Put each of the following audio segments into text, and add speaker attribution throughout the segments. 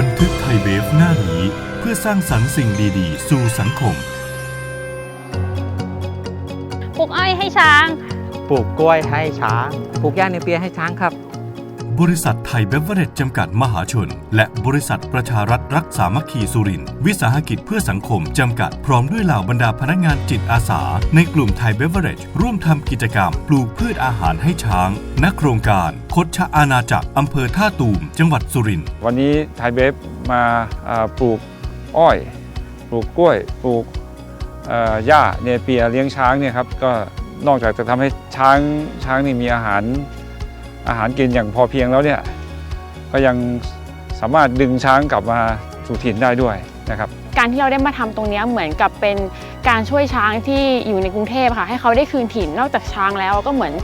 Speaker 1: บันทึกไทยเบฟหน้านี้เพื่อสร้างสรรค์สิ่งดีๆ สู่สังคม
Speaker 2: ปลูกอ้อยให้ช้าง
Speaker 3: ปลูกกล้วยให้ช้าง
Speaker 4: ปลูกหญ้าเนเปียให้ช้างครับ
Speaker 1: บริษัทไทยเบเวอร์เรจจำกัดมหาชน และบริษัทประชารัฐรักสามัคคีสุรินธ์วิสาหกิจเพื่อสังคม จำกัดพร้อมด้วยเหล่าบรรดาพนักงานจิตอาสา ในกลุ่มไทยเบเวอร์เรจร่วมทำกิจกรรม ปลูกพืชอาหารให้ช้าง ณโครงการ คดชะอาณาจักรอำเภอท่าตูม จังหวัดสุรินทร์
Speaker 5: วันนี้ไทยเบฟมาาปลูกอ้อย ปลูกกล้วย ปลูกหญ้าเนเปียเลี้ยงช้างเนี่ยครับก็นอกจากจะทำให้ช้างช้างนี่มีอาหาร อาหารกินอย่างพอเพียงแล้วเนี่ยก็ยังสามารถดึงช้างกลับมาสู่ถิ่นได้ด้วยนะครับ
Speaker 2: การที่เราได้มาทำตรงเนี้ยเหมือนกับเป็นการช่วยช้างที่อยู่ในกรุงเทพค่ะให้เขาได้คืนถิ่นนอกจากช้างแล้วก็เหมือน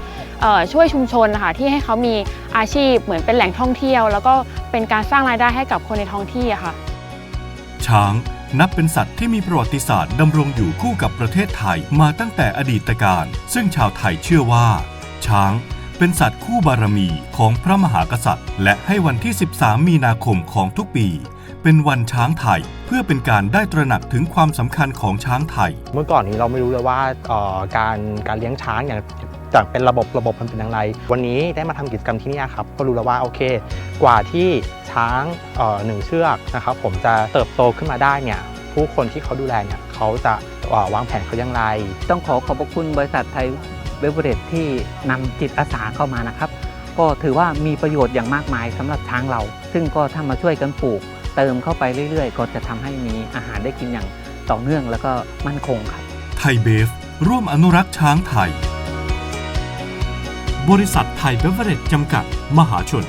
Speaker 2: เอ่อช่วยชุมชนนะคะที่ให้เขามีอาชีพเหมือนเป็นแหล่งท่องเที่ยว แล้วก็เป็นการสร้างรายได้ให้กับคนในท้องที่อะค่ะ
Speaker 1: ช้างนับเป็นสัตว์ที่มีประวัติศาสตร์ดำรงอยู่คู่กับประเทศไทยมาตั้งแต่อดีตการ ซึ่งชาวไทยเชื่อว่า ช้าง เป็นสัตว์คู่บารมีของพระมหากษัตริย์ และให้วันที่ 13 มีนาคมของทุกปี เป็นวันช้างไทย เพื่อเป็นการได้ตระหนักถึงความสำคัญของช้างไทย
Speaker 3: เมื่อก่อนนี้เราไม่รู้เลยว่าเอ่อการการเลี้ยงช้างอย่างจากเป็นระบบระบบมันเป็นอย่างไร วันนี้ได้มาทำกิจกรรมที่นี่ครับ ก็รู้แล้วว่าโอเค กว่าที่ช้างเอ่อหนึ่งเชือกนะครับ ผมจะเติบโตขึ้นมาได้เนี่ย ผู้คนที่เขาดูแลเนี่ยเขาจะเอ่อวางแผนเขาอย่างไร
Speaker 4: ต้องขอขอบพระคุณบริษัทไทย เบเวอเรจที่นำจิตอาสาเข้ามานะครับ ก็ถือว่ามีประโยชน์อย่างมากมายสำหรับช้างเรา ซึ่งก็ถ้ามาช่วยกันปลูก เติมเข้าไปเรื่อย ๆ ก็จะทำให้มีอาหารได้กินอย่างต่อเนื่องแล้วก็มั่นคงครับ
Speaker 1: ไทยเบฟ ร่วมอนุรักษ์ช้างไทย บริษัทไทยเบเวอเรจจำกัด มหาชน